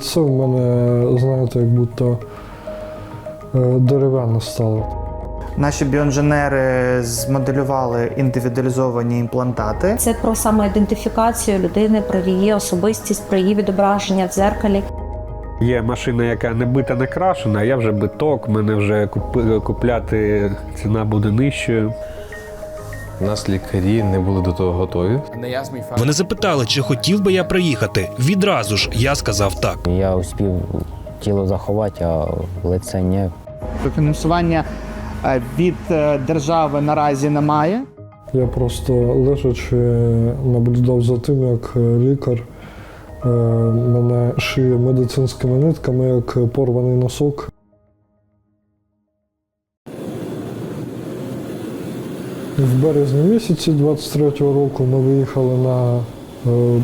лице в мене, знаєте, як будто е, стало. Наші біоінженери змоделювали індивідуалізовані імплантати. Це про самоідентифікацію людини, про її особистість, про її відображення в дзеркалі. Є машина, яка не бита, не крашена, а я вже биток, мене вже купи- купляти ціна буде нижчою. У нас лікарі не були до того готові. Вони запитали, чи хотів би я приїхати. Відразу ж я сказав так. Я успів тіло заховати, а лице ні. Фінансування е, від е, держави наразі немає. Я просто лежачи наблюдав за тим, як е, лікар мене шиє медицинськими нитками, як порваний носок. В березні місяці 23-го року ми виїхали на е,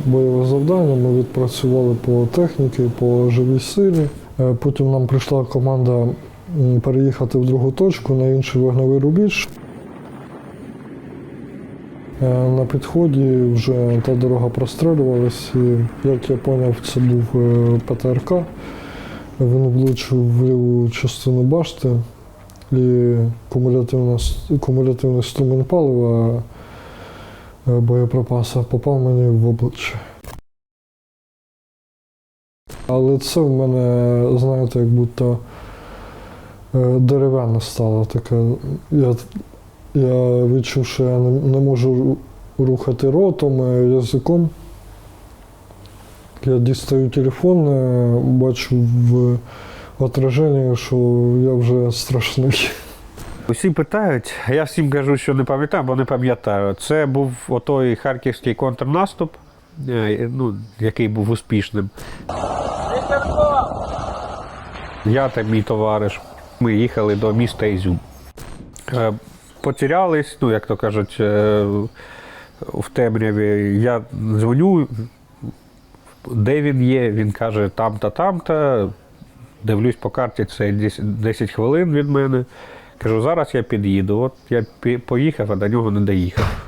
бойове завдання. Ми відпрацювали по техніці, по живій силі. Е, Потім нам прийшла команда переїхати в другу точку на інший вогневий рубіж. Е, На підході вже та дорога прострілювалась, і як я зрозумів, це був ПТРК. Він влучив в ліву частину башти і кумулятивна, кумулятивний струмень палива е, боєприпаса попав мені в обличчя. Але це в мене, знаєте, як будто е, дерев'яне стало таке. Я я відчув, що я не, не можу рухати ротом, е, язиком. Я дістаю телефон, бачу в отраженні, що я вже страшний. Усі питають, я всім кажу, що не пам'ятаю, бо не пам'ятаю. Це був отой харківський контрнаступ, е, ну, який був успішним. Я та мій товариш. Ми їхали до міста Ізюм. Е, Потерялись, ну, як то кажуть, е, в темряві. Я дзвоню, де він є. Він каже, там-та, там-та. Дивлюсь по карті, це 10 10 хвилин від мене. Кажу, зараз я під'їду. От я поїхав, а до нього не доїхав.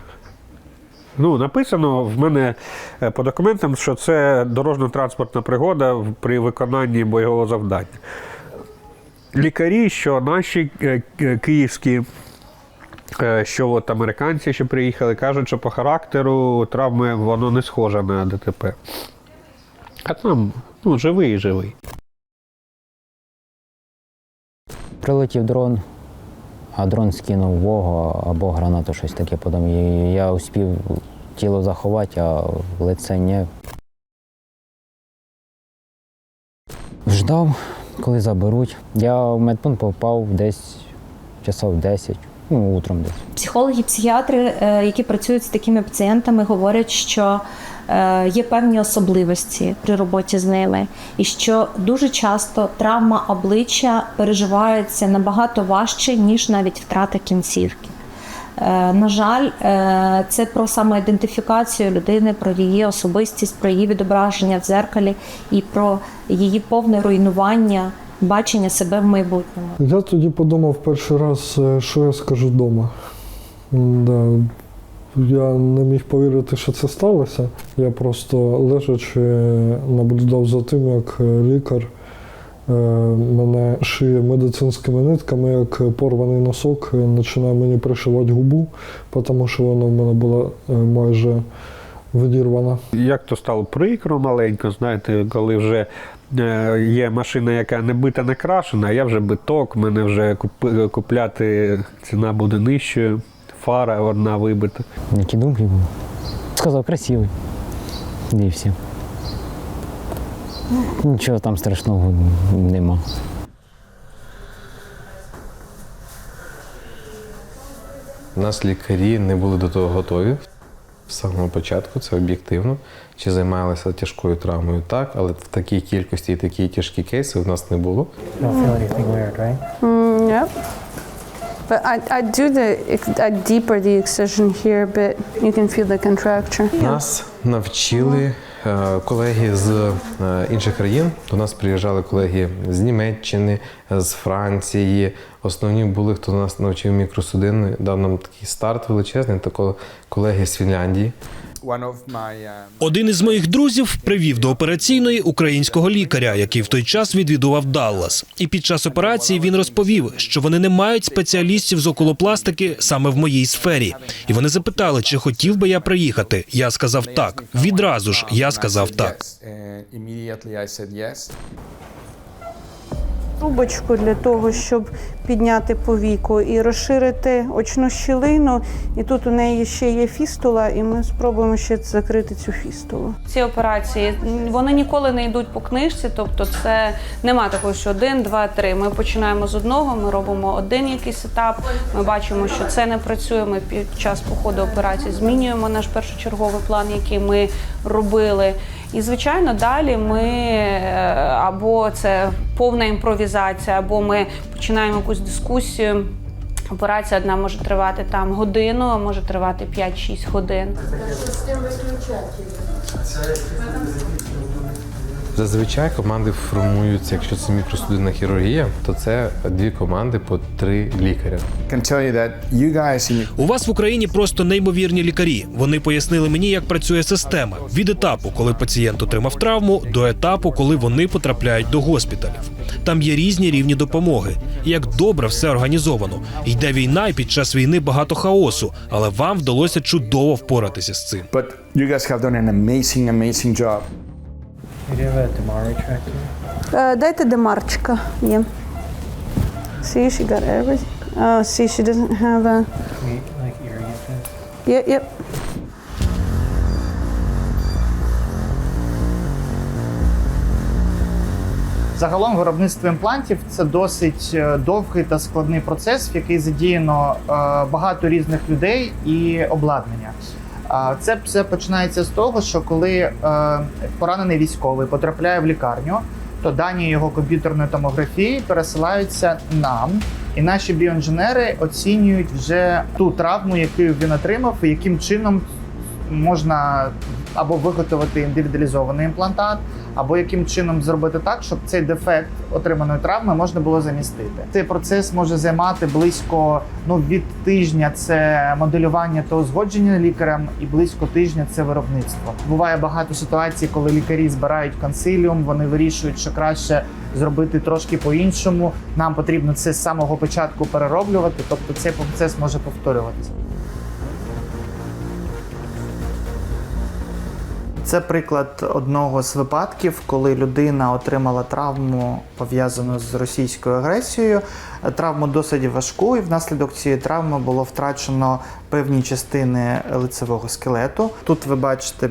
Ну, написано в мене е, по документам, що це дорожньо-транспортна пригода при виконанні бойового завдання. Лікарі, що наші е, київські, е, що от американці, що приїхали, кажуть, що по характеру травми воно не схоже на ДТП. А там ну, живий і живий. Прилетів дрон, а дрон скинув вогу або гранату, щось таке подам. Я успів тіло заховати, а лице ні. Ждав, коли заберуть. Я в медпункт попав десь часов 10, ну, утром десь. Психологи, психіатри, е, які працюють з такими пацієнтами, говорять, що е, є певні особливості при роботі з ними, і що дуже часто травма обличчя переживається набагато важче, ніж навіть втрата кінцівки. Е, На жаль, це про самоідентифікацію людини, про її особистість, про її відображення в дзеркалі і про її повне руйнування, бачення себе в майбутньому. Я тоді подумав перший раз, е, що я скажу вдома. Да. Я не міг повірити, що це сталося. Я просто лежачи наблюдав за тим, як е, лікар е, мене шиє медицинськими нитками, як порваний носок, починає мені пришивати губу, тому що вона в мене була майже відірвана. Як то стало прикро маленько, знаєте, коли вже е, є машина, яка не бита, не крашена, а я вже биток, мене вже купляти ціна буде нижчою, фара одна вибита. Які думки були. Сказав, красивий. І все. Нічого там страшного нема. У нас лікарі не були до того готові. З самого початку це об'єктивно. Чи займалися тяжкою травмою? Так, але в такій кількості і такі тяжкі кейси в нас не було. But I, I do the I deeper the excision here, but you can feel the contracture. Нас навчили колеги з е, інших країн. До нас приїжджали колеги з Німеччини, з Франції. Основні були, хто нас навчив мікросудин, дав нам такий старт величезний, та колеги з Фінляндії. Um, Один із моїх друзів привів до операційної українського лікаря, який в той час відвідував Даллас. І під час операції він розповів, що вони не мають спеціалістів з околопластики саме в моїй сфері. І вони запитали, чи хотів би я приїхати. Я сказав так. Відразу ж я сказав так. Трубочку для того, щоб підняти повіку і розширити очну щілину. І тут у неї ще є фістула, і ми спробуємо ще закрити цю фістулу. Ці операції вони ніколи не йдуть по книжці, тобто це нема такого, що один, два, три. Ми починаємо з одного, ми робимо один якийсь етап. Ми бачимо, що це не працює. Ми під час походу операції змінюємо наш першочерговий план, який ми робили. І звичайно, далі ми е, або це повна імпровізація, або ми починаємо якусь дискусію. Операція одна може тривати там годину, а може тривати 5-6 годин. Зазвичай команди формуються, якщо це мікросудинна хірургія, то це дві команди по три лікаря. У вас в Україні просто неймовірні лікарі. Вони пояснили мені, як працює система від етапу, коли пацієнт отримав травму, до етапу, коли вони потрапляють до госпіталів. Там є різні рівні допомоги. Як добре все організовано. Йде війна, і під час війни багато хаосу, але вам вдалося чудово впоратися з цим. but you guys have done an amazing, amazing job. Е, Дайте демарчика. Є. See, she got everything. Oh, see, she doesn't have a... Yep, yep. Загалом виробництво імплантів це досить е, довгий та складний процес, в який задіяно е, багато різних людей і обладнання. Це все починається з того, що коли е, поранений військовий потрапляє в лікарню, то дані його комп'ютерної томографії пересилаються нам, і наші біоінженери оцінюють вже ту травму, яку він отримав, і яким чином можна або виготовити індивідуалізований імплантат, або яким чином зробити так, щоб цей дефект отриманої травми можна було замістити. Цей процес може займати близько ну від тижня це моделювання та узгодження лікарем, і близько тижня це виробництво. Буває багато ситуацій, коли лікарі збирають консиліум, вони вирішують, що краще зробити трошки по-іншому. Нам потрібно це з самого початку перероблювати, тобто цей процес може повторюватися. Це приклад одного з випадків, коли людина отримала травму пов'язану з російською агресією. Травму досить важку, і внаслідок цієї травми було втрачено певні частини лицевого скелету. Тут ви бачите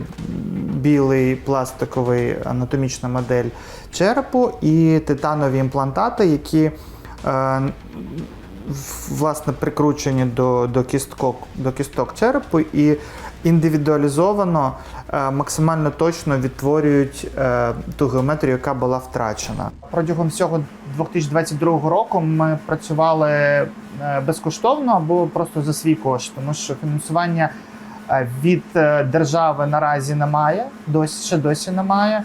білий пластиковий анатомічна модель черепу і титанові імплантати, які е, власне прикручені до, до, кісток, до кісток черепу і індивідуалізовано е, максимально точно відтворюють е, ту геометрію, яка була втрачена. Протягом всього 2022 року ми працювали е, безкоштовно або просто за свій кошт, тому що фінансування від держави наразі немає, досі ще досі немає.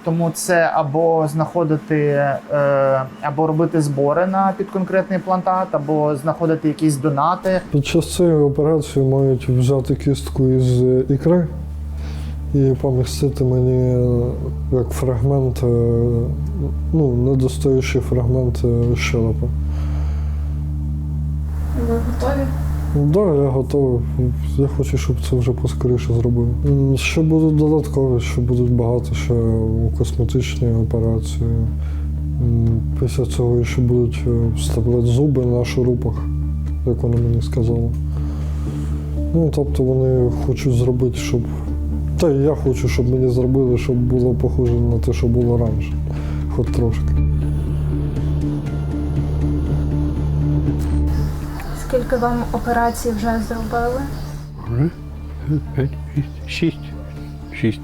Е, Тому це або знаходити, е, або робити збори на під конкретний плантат, або знаходити якісь донати. Під час цієї операції мають взяти кістку із ікри і помістити мені е, як фрагмент, е, ну, недостаючий фрагмент е, щелепи. Ви готові? Так, да, я готовий. Я хочу, щоб це вже поскоріше зробили. Ще будуть додаткові, ще будуть багато ще косметичні операції. Після цього ще будуть е, вставляти зуби на шурупах, як вони мені сказали. Ну, тобто вони хочуть зробити, щоб. Та й я хочу, щоб мені зробили, щоб було похоже на те, що було раніше. Хоч трошки. Скільки вам операцій вже зробили? Шість. Шість.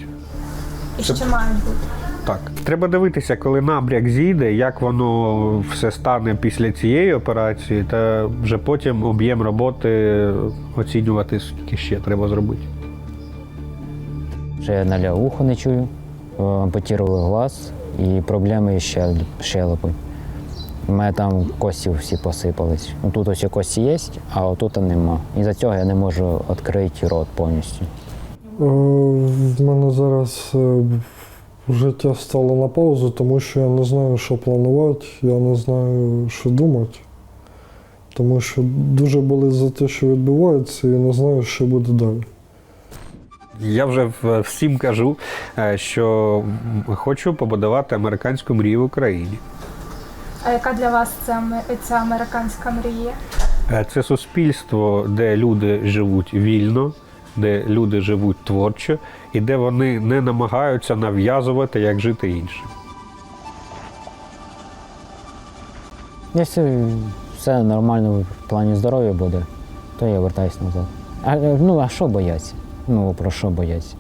І ще мають бути? Так. Треба дивитися, коли набряк зійде, як воно все стане після цієї операції, та вже потім об'єм роботи оцінювати, скільки ще треба зробити. Ще наля ухо не чую, е, ампутували глаз і проблеми з щелепою. У мене там кості всі посипались. Тут ось кості є, а отут нема. І за цього я не можу відкрити рот повністю. Е, В мене зараз е, життя стало на паузу, тому що я не знаю, що планувати, я не знаю, що думати. Тому що дуже болить за те, що відбувається, і не знаю, що буде далі. Я вже всім кажу, е, що хочу побудувати американську мрію в Україні. А яка для вас це ця американська мрія? Е, Це суспільство, де люди живуть вільно, де люди живуть творчо і де вони не намагаються нав'язувати, як жити іншим. Якщо все нормально в плані здоров'я буде, то я вертаюсь назад. А, ну, а що бояться? Ну, про що бояться?